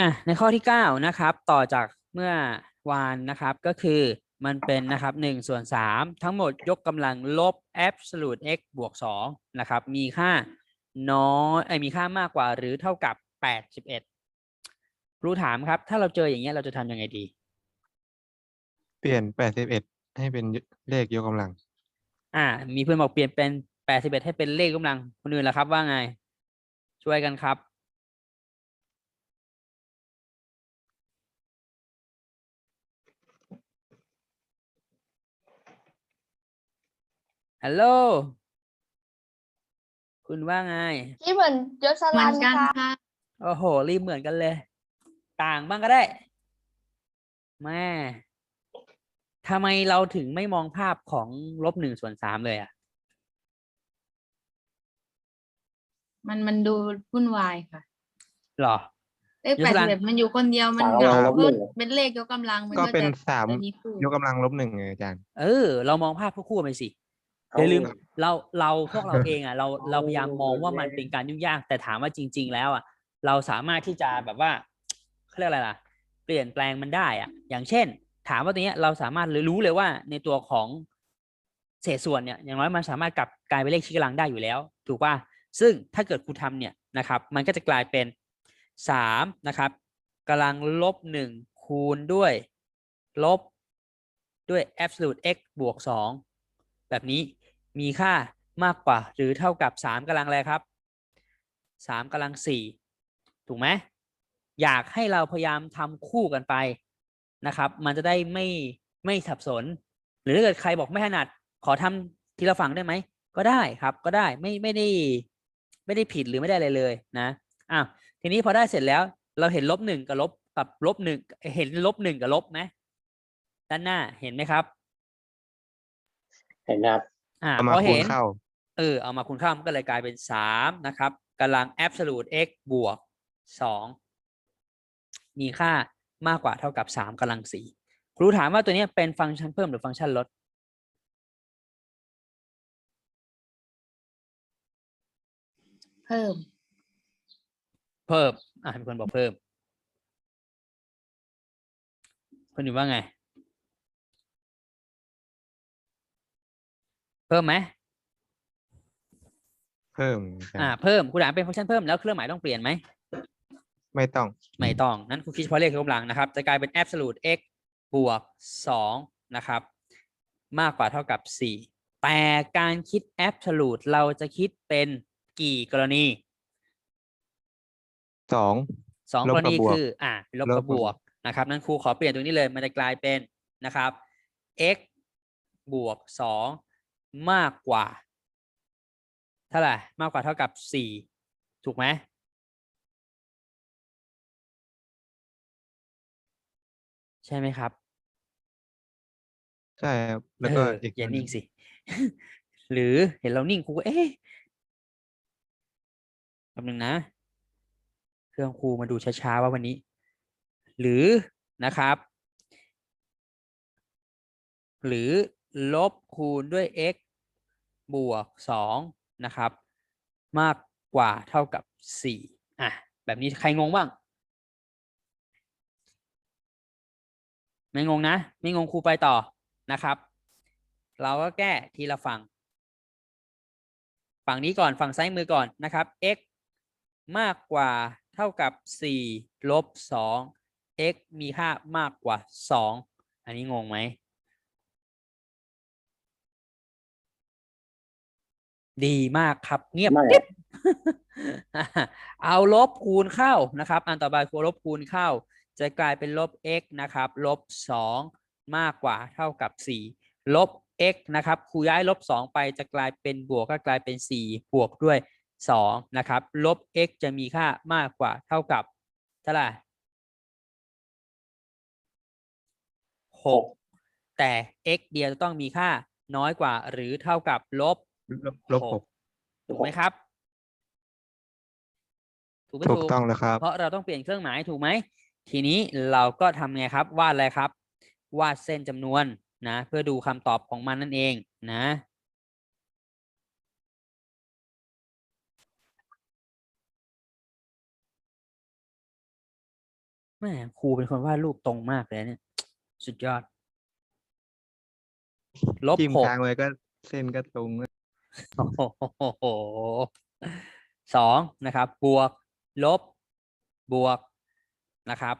อะในข้อที่เก้านะครับ ต่อจากเมื่อวานนะครับก็คือมันเป็นนะครับหนึ่งส่วนสามทั้งหมดยกกำลังลบ absolute x บวกสองนะครับ มีค่าน้อยไอ้ยมีค่ามากกว่าหรือเท่ากับแปดสิบเอ็ดครูถามครับ ถ้าเราเจออย่างเงี้ยเราจะทำยังไงดี เปลี่ยนแปดสิบเอ็ดให้เป็นเลขยกกำลัง อ่า มีเพื่อนบอกเปลี่ยนเป็นแปดสิบเอ็ดให้เป็นเลขกำลังคนอื่นล่ะครับว่าไง ช่วยกันครับ ฮัลโหล คุณว่าไง ที่เหมือนยศเหมืรัอนนกันค่ะค่ะ โอ้โห รีบเหมือนกันเลย ต่างบ้างก็ได้แม่ทำไมเราถึงไม่มองภาพของลบหนึ่งส่วนสามเลยอะ มันมันดูวุ่นวายค่ะ หรอ เลขยแปศดรัสินบเอ็ดมันอยู่คนเดียวมันสามเหงาลบหนึ่ง เป็นเลขยกกำลังมันก็ก็เป็นจะสามจะมีคู่ยกกำลังลบหนึ่งไงอาจารย์ เออ เรามองภาพคู่ๆไปสิ อย่าลืมเราเราพวกเราเองอะเราเราพยายามมองว่ามันเป็นการยุ่งยาก แต่ถามว่าจริง ๆ แล้วอะเราสามารถที่จะแบบว่าเขาเรียกอะไรล่ะ เปลี่ยนแปลงมันได้อะ อย่างเช่น ถามว่าตรงเนี้ยเราสามารถรู้เลยว่าในตัวของเศษส่วนเนี่ยอย่างน้อยมันสามารถกลับกลายเป็นเลขชี้กำลังได้อยู่แล้ว ถูกป่ะซึ่งถ้าเกิดครูทำเนี่ยนะครับ มันก็จะกลายเป็นสามนะครับกำลังลบหนึ่งคูณด้วย ลบด้วย absolute x บวกสอง แบบนี้มีค่ามากกว่าหรือเท่ากับสามกำลังอะไรครับสามกำลังสี่ถูกไหมอยากให้เราพยายามทำคู่กันไปนะครับ มันจะได้ไม่ไม่สับสน หรือถ้าเกิดใครบอกไม่ถนัด ขอทำทีละฝั่งได้ไหม ก็ได้ครับก็ได้ไม่ไม่ได้ไม่ได้ผิดหรือไม่ได้อะไรเลยนะอ้าวทีนี้พอได้เสร็จแล้วเราเห็นลบหนึ่งกับลบกับลบหนึ่งเห็นลบหนึ่งกับลบไหมด้านหน้าเห็นไหมครับ เห็นนะครับอ่าเอามาพอคูณเห็นเข้า เออเอามาคูณเข้ามันก็เลยกลายเป็นสามนะครับกำลัง absolute x บวกสองมีค่ามากกว่าเท่ากับสามกำลังสี่ครูถามว่าตัวเนี้ยเป็นฟังก์ชันเพิ่มหรือฟังก์ชันลด เพิ่ม เพิ่ม อะมีคนบอกเพิ่ม คนอยู่นว่าไง เพิ่มไหมเพิ่มอาจารย์อ่าเพิ่มครูถามเป็นฟังก์ชันเพิ่มแล้วเครื่องหมายต้องเปลี่ยนไหมไม่ต้องไม่ต้อง นั้นครูคิดเฉพาะเลขยกกำลังนะครับ จะกลายเป็น absolute x บวกสองนะครับ มากกว่าเท่ากับสี่แต่การคิด absolute เราจะคิดเป็นกี่กรณี สองสองลกบรกับณีบวกคืออ่าลบลบกักับบบบววก กนะครับ นั้นครูขอเปลี่ยนตรงนี้เลย มันจะกลายเป็นนะครับ x บวกสอง มากกว่า เท่าไหร่ มากกว่าเท่ากับสี่ถูกไหมใช่ไหมครับ ใช่ครับแล้วก็เอออีกอย่าอันนิ่งสิ หรือเห็นเรานิ่งครูก็เอ๊ะแป๊บนึงนะ เครื่องครูมาดูช้าๆว่าวันนี้ หรือนะครับ หรือลบคูณด้วย x บวกสองนะครับ มากกว่าเท่ากับสี่อะแบบนี้ใครงงบ้าง ไม่งงนะ ไม่งงครูไปต่อนะครับ เราก็แก้ทีละฝั่ง ฝั่งนี้ก่อนฝั่งซ้ายมือก่อนนะครับ x มากกว่าเท่ากับสี่ลบสอง x มีค่ามากกว่าสองอันนี้งงไหม ดีมากครับ เงียบไม่กริบเอาลบคูณเข้านะครับ อันต่อไปคือลบคูณเข้า จะกลายเป็นลบ x นะครับลบสองมากกว่าเท่ากับสี่ลบ x นะครับครูย้ายลบสองไปจะกลายเป็นบวกก็กลายเป็นสี่บวกด้วยสองนะครับ ลบ x จะมีค่ามากกว่าเท่ากับเท่าไหร่หกแต่ x เดียวจะต้องมีค่าน้อยกว่าหรือเท่ากับลบ ลบลบหกถูกไหมครับ ถูกไม่ถูกถูกต้องแล้วครับ เพราะเราต้องเปลี่ยนเครื่องหมายถูกไหม ทีนี้เราก็ทำไงครับ วาดอะไรครับ วาดเส้นจำนวนนะ เพื่อดูคำตอบของมันนั่นเองนะม่ครูเป็นคนวาดรูปตรงมากเลยเนี่ย สุดยอด ลบจิ้มหกทางไว้ก็เส้นก็ตรง โอ้โหสองนะครับ บวก ลบ บวกนะครับ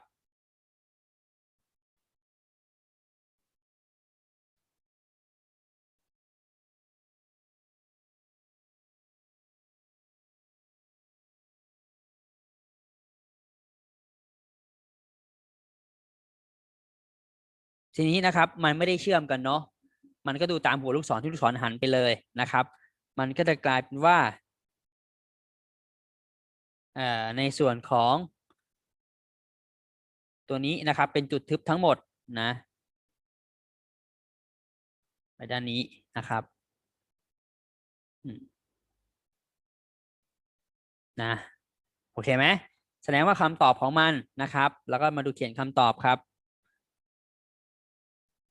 ทีนี้นะครับ มันไม่ได้เชื่อมกันเนาะมันก็ดูตามหัวลูกศรที่ลูกศรหันไปเลยนะครับ มันก็จะกลายเป็นว่าในส่วนของ ตัวนี้นะครับเป็นจุดทึบทั้งหมดนะไปด้านนี้นะครับนะโอเคไหมแสดงว่าคำตอบของมันนะครับ แล้วก็มาดูเขียนคำตอบครับ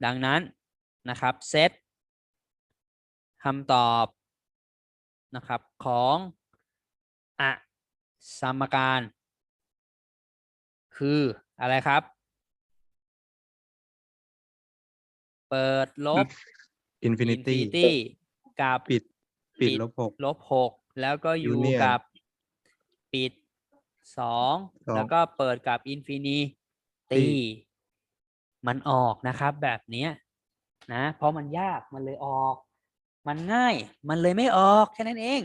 ดังนั้นนะครับเซตคำตอบ นะครับของอะสมการ คืออะไรครับ เปิดลบอินฟินิตี้ infinity กับปิดปิดปิดลบหกลบหกแล้วก็อยู่ Union กับปิดสองสองแล้วก็เปิดกับอินฟินิตีตีมันออกนะครับแบบเนี้ยนะ เพราะมันยากมันเลยออก มันง่าย มันเลยไม่ออกแค่นั้นเอง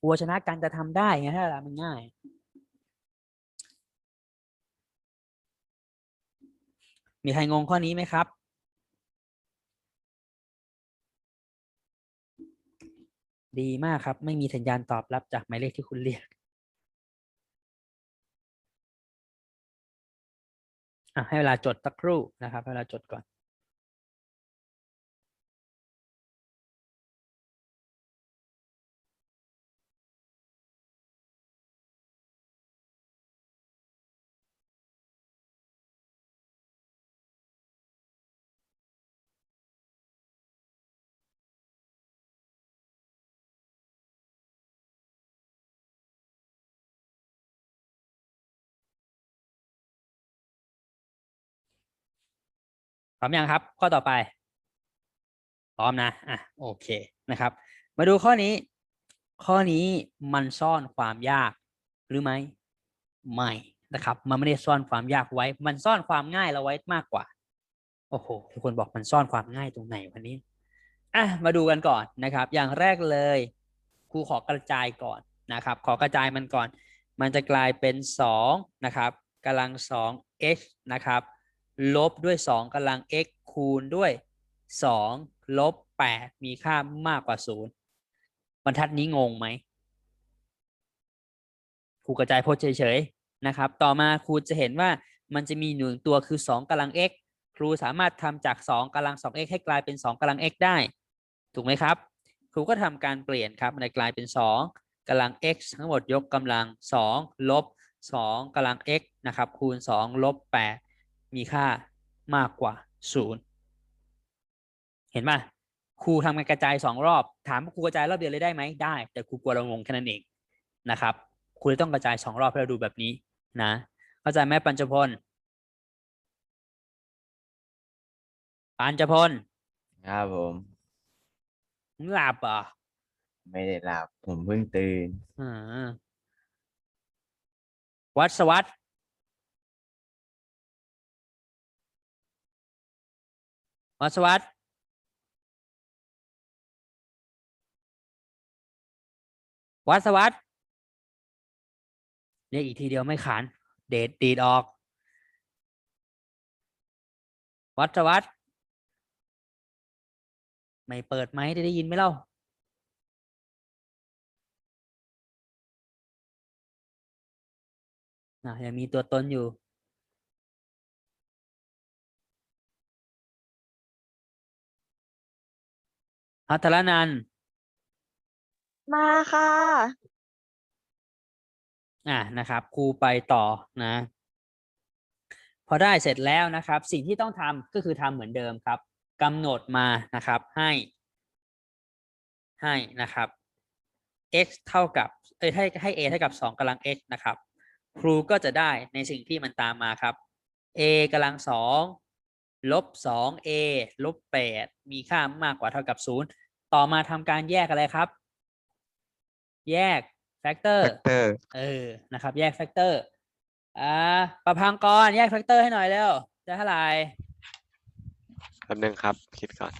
กลัวชนะกันจะทำได้ไงถ้าเวลามันง่าย มีใครงงข้อนี้ไหมครับดีมากครับ ไม่มีสัญญาณตอบรับจากหมายเลขที่คุณเรียก ให้เวลาจดสักครู่นะครับให้เวลาจดก่อน พร้อมยังครับ ข้อต่อไป พร้อมนะอะโอเคนะครับ มาดูข้อนี้ ข้อนี้มันซ่อนความยากหรือไม่ไม่นะครับ มันไม่ได้ซ่อนความยากไว้ มันซ่อนความง่ายเราไว้มากกว่า โอ้โหทุกคนบอกมันซ่อนความง่ายตรงไหนวันนี้อะมาดูกันก่อนนะครับ อย่างแรกเลยครูขอกระจายก่อนนะครับ ขอกระจายมันก่อน มันจะกลายเป็นสองนะครับกำลังสอง h นะครับ ลบด้วยสองกำลัง x คูณด้วยสองลบแปดมีค่ามากกว่าศูนย์บรรทัดนี้งงไหมครูกระจายพจน์เฉยๆนะครับ ต่อมาครูจะเห็นว่ามันจะมีหนึ่งตัวคือสองกำลัง x ครูสามารถทำจากสองกำลังสอง x ให้กลายเป็นสองกำลัง x ได้ ถูกไหมครับ ครูก็ทำการเปลี่ยนครับมันกลายเป็นสองกำลัง x ทั้งหมดยกกำลังสองลบสองกำลัง x นะครับคูณสองลบแปด มีค่ามากกว่าศูนย์เห็นไหมครูทำการกระจายสองรอบ ถามว่าครูกระจายรอบเดียวเลยได้ไหมได้ แต่ครูกลัวเรางงแค่นั้นเองนะครับครูเลยต้องกระจายสองรอบให้เราดูแบบนี้นะเข้าใจไหมปัญจพลปัญจพลครับผมมึงหลับเหรอไม่ได้หลับผมเพิ่งตื่นอ่าวัดสวัสด วัดสวัสดวัดสวัสดเรียกอีกทีเดียวไม่ขาน เดดดีดออก วัดสวัสดไม่เปิดไหมได้ได้ยินไหมเล่าอะยังมีตัวตนอยู่ อัทรนันท์มาค่ะ อะนะครับครูไปต่อนะ พอได้เสร็จแล้วนะครับ สิ่งที่ต้องทำก็คือทำเหมือนเดิมครับกำหนดมานะครับให้ ให้นะครับ x เท่ากับเอ้ยให้ให้ a เท่ากับสองกำลัง x นะครับ ครูก็จะได้ในสิ่งที่มันตามมาครับ a กำลังสอง ลบสอง a ลบแปดมีค่ามากกว่าเท่ากับศูนย์ต่อมาทำการแยกอะไรครับ แยกแฟกเตอร์แฟกเตอร์เออ นะครับ แยกแฟกเตอร์ อ่า ประพังกร แยกแฟกเตอร์ให้หน่อยเร็วจะเท่าไหร่ แป๊บนึงครับ คิดก่อน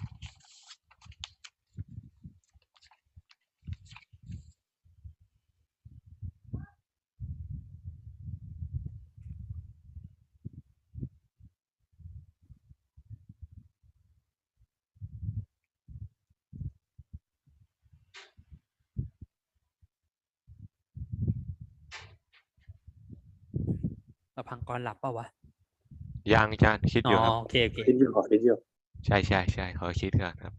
ประพังกรหลับเปล่าวะยังอาจารย์คิดอ๋อยู่อครับโอเคโอเคคิดอยู่ขอคิดอยู่ใช่ใช่ใช่ขอคิดก่อนครับ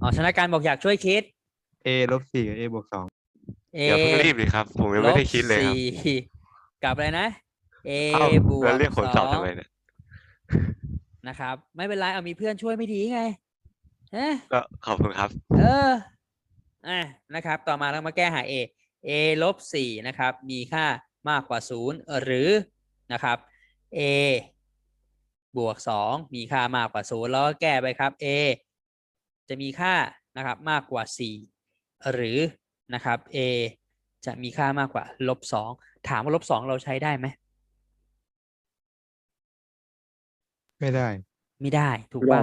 อ๋อชนะการบอกอยากช่วยคิด a ลบสี่กับ a บวกสอง a อย่าเพิ่งรีบเลยครับ ผมยังไม่ได้คิดเลยครับสี่กับอะไรนะ a เอ้าบวกแล้วเรียกผมตอบสทำองไมเนี่ยนะครับ ไม่เป็นไรเอามีเพื่อนช่วยไม่ดีไงเอ๊ะก็ขอบคุณครับ เออ อะ นะครับ ต่อมาเรามาแก้หา a a ลบสี่นะครับ มีค่า มากกว่าศูนย์หรือนะครับ a บวกสองมีค่ามากกว่าศูนย์แล้วก็แก้ไปครับ a จะมีค่านะครับมากกว่าสี่หรือนะครับ a จะมีค่ามากกว่าลบสองถามว่าลบสองเราใช้ได้ไหมไม่ได้ ไม่ได้ถูกไม่ได้ป่ะ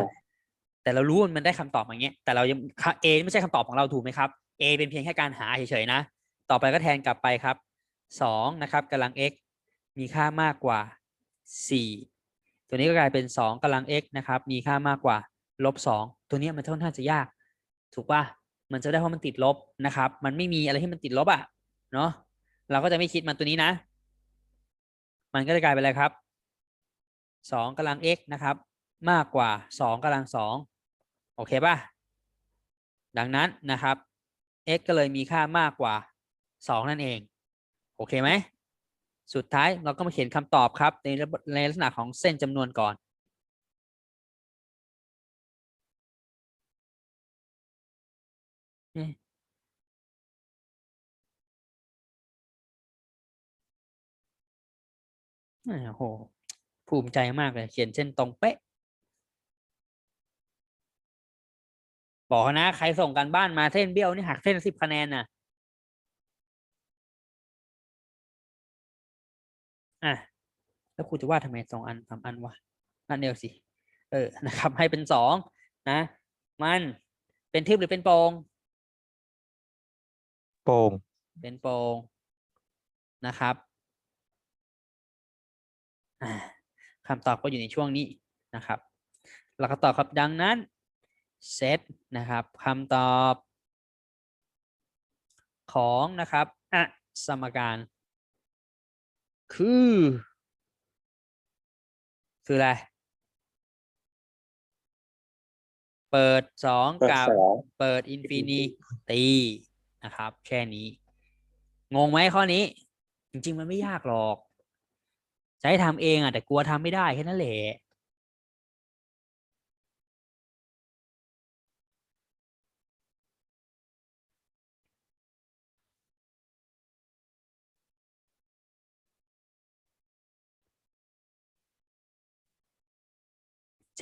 แต่เรารู้ว่ามันได้คำตอบอย่างเงี้ย แต่เรายังค่ะ A ไม่ใช่คำตอบของเราถูกไหมครับ A เป็นเพียงแค่การหาเฉยๆนะ ต่อไปก็แทนกลับไปครับ สองนะครับกำลัง x มีค่ามากกว่าสี่ตัวนี้ก็กลายเป็นสองกำลัง x นะครับ มีค่ามากกว่าลบสองตัวนี้มันค่อนข้างจะยาก ถูกป่ะ มันจะได้เพราะมันติดลบนะครับ มันไม่มีอะไรที่มันติดลบอะ เนาะเราก็จะไม่คิดมันตัวนี้นะ มันก็จะกลายเป็นอะไรครับสองกำลัง x นะครับ มากกว่าสองกำลังสองโอเคป่ะ ดังนั้นนะครับ x ก็เลยมีค่ามากกว่าสองนั่นเอง อเคไหม สุดท้ายเราก็มาเขียนคำตอบครับ ในในลักษณะของเส้นจำนวนก่อน โอ้โห ภูมิใจมากเลย เขียนเส้นตรงเป๊ะ บอกนะ ใครส่งกันบ้านมาเส้นเบี้ยวนี่หักเส้นสิบคะแนนน่ะ อะแล้วครูจะว่าทำไมสองอันสามอันวะอันเดียวสิ เออนะครับ ให้เป็นสองนะ มันเป็นทิพย์หรือเป็นโปร่งโป่งเป็นโปร่งนะครับอ่าคำตอบก็อยู่ในช่วงนี้นะครับแล้วก็ตอบครับดังนั้นเซตนะครับคำตอบของนะครับอะสมการ คือ คืออะไร เปิดสองเปิดกับสองเปิดอินฟินิตีนะครับ แค่นี้ งงไหมข้อนี้ จริง ๆ มันไม่ยากหรอกจะให้ทำเองอะแต่กลัวทำไม่ได้แค่นั้นแหละ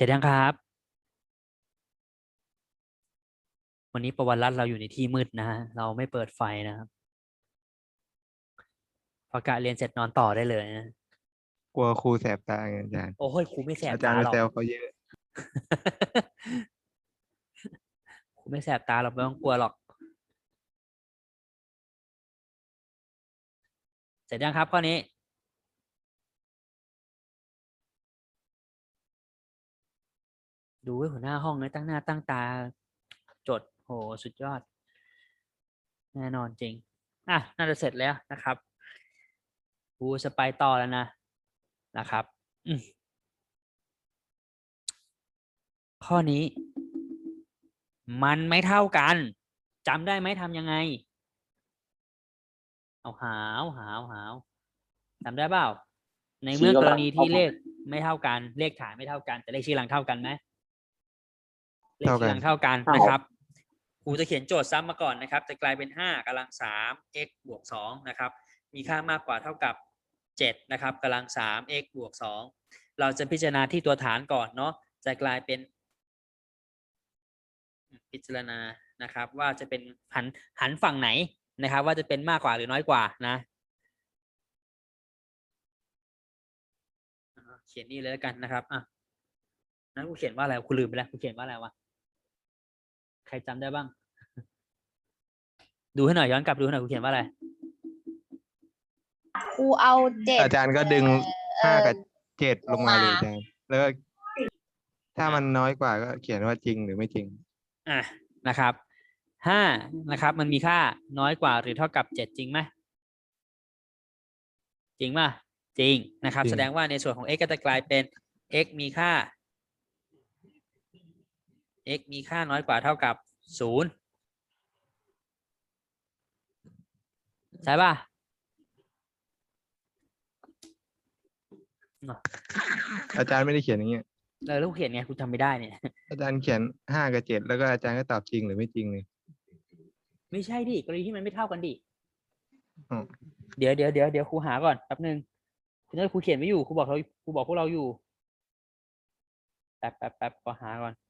สร็จยังครับ วันนี้ประวันรัตน์เราอยู่ในที่มืดนะฮะเราไม่เปิดไฟนะครับพอกะเรียนเสร็จนอนต่อได้เลยนะกลัวครูแสบตาไงอาจารย์โอ้ยครูไม่แสบอาจารตาย์ไปหรอกแซวเขาเยอะครูไม่แสบตาหรอกไม่ต้องกลัวหรอก เสร็จยังครับข้อนี้ ดูว้หัวหน้าห้องเลยตั้งหน้าตั้งตา จดโหสุดยอด แน่นอนจริง อะ น่าจะเสร็จแล้วนะครับครูจะไปต่อแล้วนะนะครับข้อนี้ มันไม่เท่ากันจำได้ไหมทำยังไง เอาหาวหาวหาวจำได้เปล่าในเมื่อกรณีที่เลขไม่เท่ากัน เลขฐานไม่เท่ากัน แต่เลขชี้หลังเท่ากันไหม เลขเท่าชี้กันหลังเท่ากันนะครับครูจะเขียนโจทย์ซ้ำมาก่อนนะครับ จะกลายเป็นห้ากำลังสาม x บวกสองนะครับ มีค่ามากกว่าเท่ากับเจ็ดนะครับกำลังสาม x บวกสองเราจะพิจารณาที่ตัวฐานก่อนเนาะ จะกลายเป็น พิจารณานะครับ ว่าจะเป็นหันหันฝั่งไหนนะครับ ว่าจะเป็นมากกว่าหรือน้อยกว่านะอ่าเขียนนี่เลยแล้วกันนะครับ อะนั้นกูเขียนว่าอะไรกูลืมไปแล้วกูเขียนว่าอะไรวะ ใครจำได้บ้าง ดูให้หน่อยย้อนกลับดูให้หน่อยกูเขียนว่าอะไรครูเอาเจ็ดอาจารย์ก็ดึงเอ่อห้ากับเจ็ดลงมาเลยลงมาอาจารย์แล้วก็ถ้ามันน้อยกว่าก็เขียนว่าจริงหรือไม่จริง อะนะครับห้านะครับ มันมีค่าน้อยกว่าหรือเท่ากับเจ็ดจริงไหมจริงป่ะจริงนะครับจริงแสดงว่าในส่วนของ x ก็จะกลายเป็น x มีค่า x มีค่าน้อยกว่าเท่ากับศูนย์ใช่ป่ะอาจารย์ไม่ได้เขียนอย่างเงี้ยเออแล้วกูเขียนไงกูจำไม่ได้เนี่ย อาจารย์เขียนห้ากับเจ็ดแล้วก็อาจารย์ก็ตอบจริงหรือไม่จริงเลยไม่ใช่ดิกรณีที่มันไม่เท่ากันดิอืมเดี๋ยวเดี๋ยวเดี๋ยวเดี๋ยวครูหาก่อนแป๊บนึงคุณเนยครูเขียนไว้อยู่ครูบอกเราครูบอกพวกเราอยู่แป๊บแป๊บแป๊บขอหาก่อนอา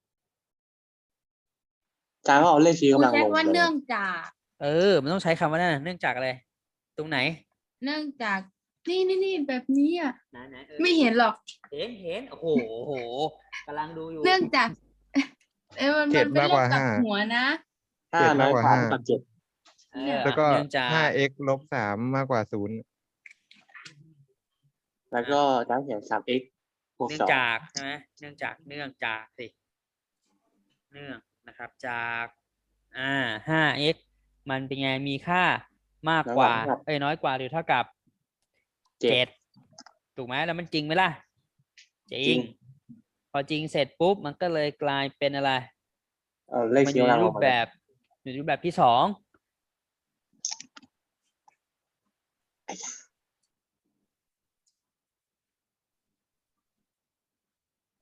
จารย์ก็เอาเลขชี้ครูกำลังใช้ลงว่าเลยเนื่องจาก เออ มันต้องใช้คำว่านั่นนะเนื่องจากอะไร ตรงไหน เนื่องจาก นี่นี่นี่แบบนี้อะ ไหนไหนเออไม่เห็นหรอก เห็นเห็นโอ้โหโอ้โหกำลังดูอยู่เนื่องจาก เออมันเจ็มัดนเป็นมากเลกว่าขกลับห้า หัวนะ ห้าเจ็ดน้มาอกยกว่ากว่าห้าเท่ากับเจ็ด เออแล้วก็เนื่องจาก ห้า x ลบสามมากกว่าศูนย์แล้วก็อาจารย์เขียนสาม x บวกเนื่อสงองจากใช่ไหมเนื่องจากเนื่องจากสิเนื่อง นะครับ จากอ่าห้า x มันเป็นไงมีค่ามากกว่าเอ้ยน้อยกว่าหรือเท่ากับเจ็เจ็ดดถูกไหมแล้วมันจริงไหมล่ะ จริจริงงพอจริงเสร็จปุ๊บมันก็เลยกลายเป็นอะไร เอาเลขมันอชี้ยู่กำในลังลรูงปมาแบเลยบอยู่ในรูปแบบที่สอง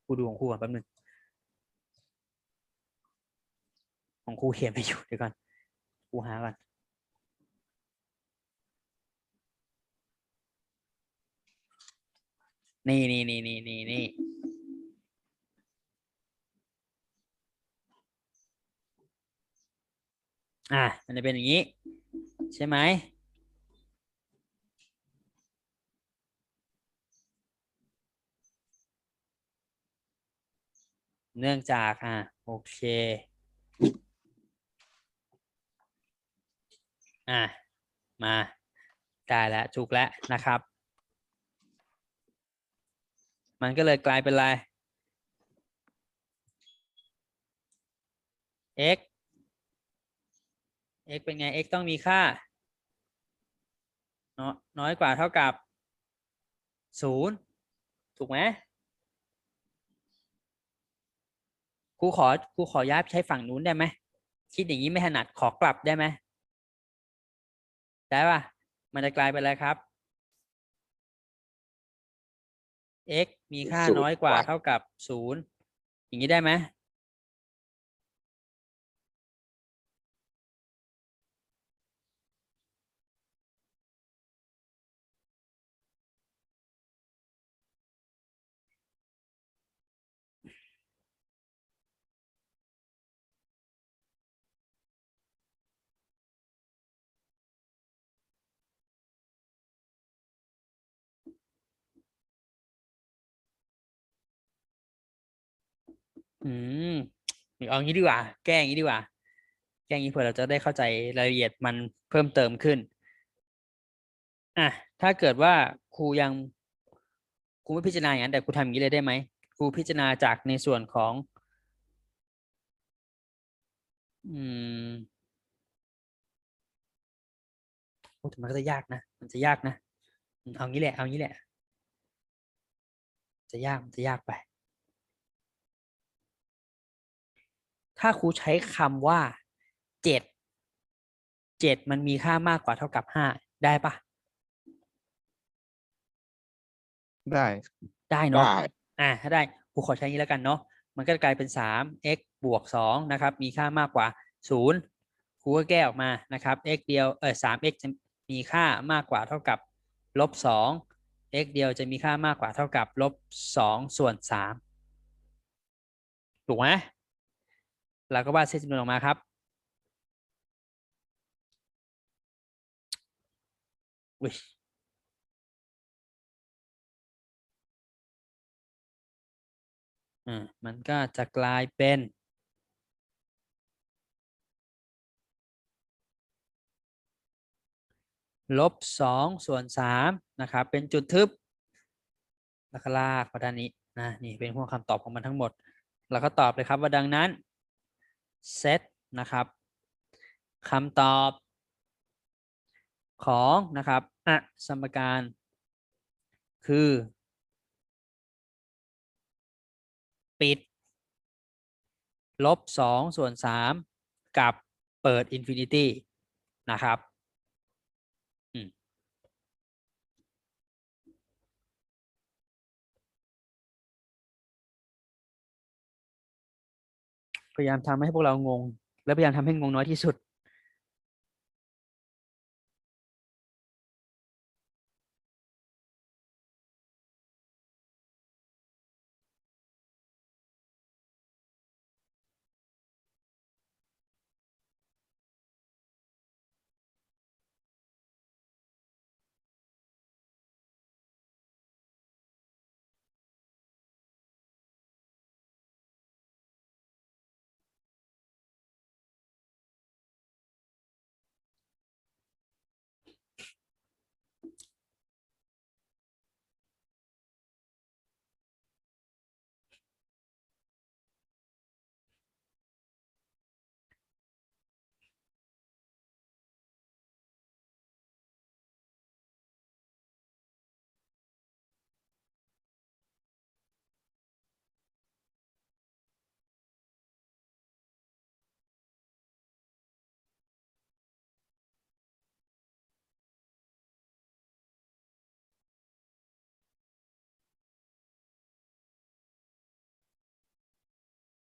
ครูดูของครูก่อนแป๊บนึง ของครูเขียนไปอยู่เดี๋ยวก่อนครูหาก่อนนี่นี่นี่นี่นี่นี่อะมันจะเป็นอย่างนี้ ใช่ไหมเนื่องจากอะโอเค อะมาได้แล้วถูกแล้วนะครับ มันก็เลยกลายเป็นอะไร x x เป็นไง x ต้องมีค่า น้อยกว่าเท่ากับศูนย์ถูกไหมครูขอครูขอย้ายใช้ฝั่งนู้นได้ไหมคิดอย่างนี้ไม่ถนัดขอกลับได้ไหม ได้ป่ะ มันจะกลายเป็นอะไรครับ x มีค่าศูนย์น้อยกว่ากว่าเท่ากับศูนย์อย่างนี้ได้ไหม อืมเอางี้ดีกว่า แก้อย่างนี้ดีกว่า แก้อย่างนี้เผื่อเราจะได้เข้าใจรายละเอียดมันเพิ่มเติมขึ้น อะ ถ้าเกิดว่าครูยังครูไม่พิจารณาอย่างนั้นแต่ครูทำอย่างนี้เลยได้ไหมครูพิจารณาจากในส่วนของ อืมโอ้แต่มันก็จะยากนะ มันจะยากนะอืมเอางี้แหละ เอางี้แหละ จะยาก มันจะยากไป ถ้าครูใช้คำว่าเจ็ดเจ็ดมันมีค่ามากกว่าเท่ากับห้าได้ปะได้ได้เนาะได้อ่าถ้าได้ครูขอใช้อย่างนี้แล้วกันเนาะมันก็จะกลายเป็นสาม x บวกสองนะครับ มีค่ามากกว่าศูนย์ครูก็แก้ออกมานะครับ x เดียวเออสาม x จะมีค่ามากกว่าเท่ากับลบสอง x เดียวจะมีค่ามากกว่าเท่ากับลบสองส่วนสามถูกไหม เราก็วาดเส้นจำนวนออกมาครับอุ้ยอ่ามันก็จะกลายเป็นลบสองส่วนสามนะครับ เป็นจุดทึบแล้วก็ลากมาด้านนี้นะนี่เป็นพวกคำตอบของมันทั้งหมดแล้วก็ตอบเลยครับว่าดังนั้น เซตนะครับคำตอบของนะครับอะสมการ คือ ปิด ลบสองส่วนสามกับเปิดอินฟินิตี้นะครับ พยายามทำให้พวกเรางง และพยายามทำให้งงน้อยที่สุด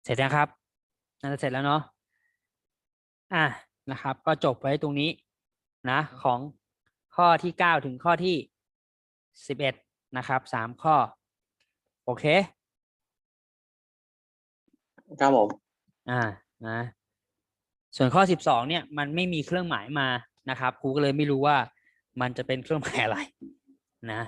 เสร็จแล้วครับน่าจะเสร็จแล้วเนาะอะนะครับ ก็จบไว้ตรงนี้นะของข้อที่เก้าถึงข้อที่สิบเอ็ดนะครับสามข้อ โอเคครับผมอ่านะ ส่วนข้อสิบสองเนี่ยมันไม่มีเครื่องหมายมานะครับครูก็เลยไม่รู้ว่ามันจะเป็นเครื่องหมายอะไรนะ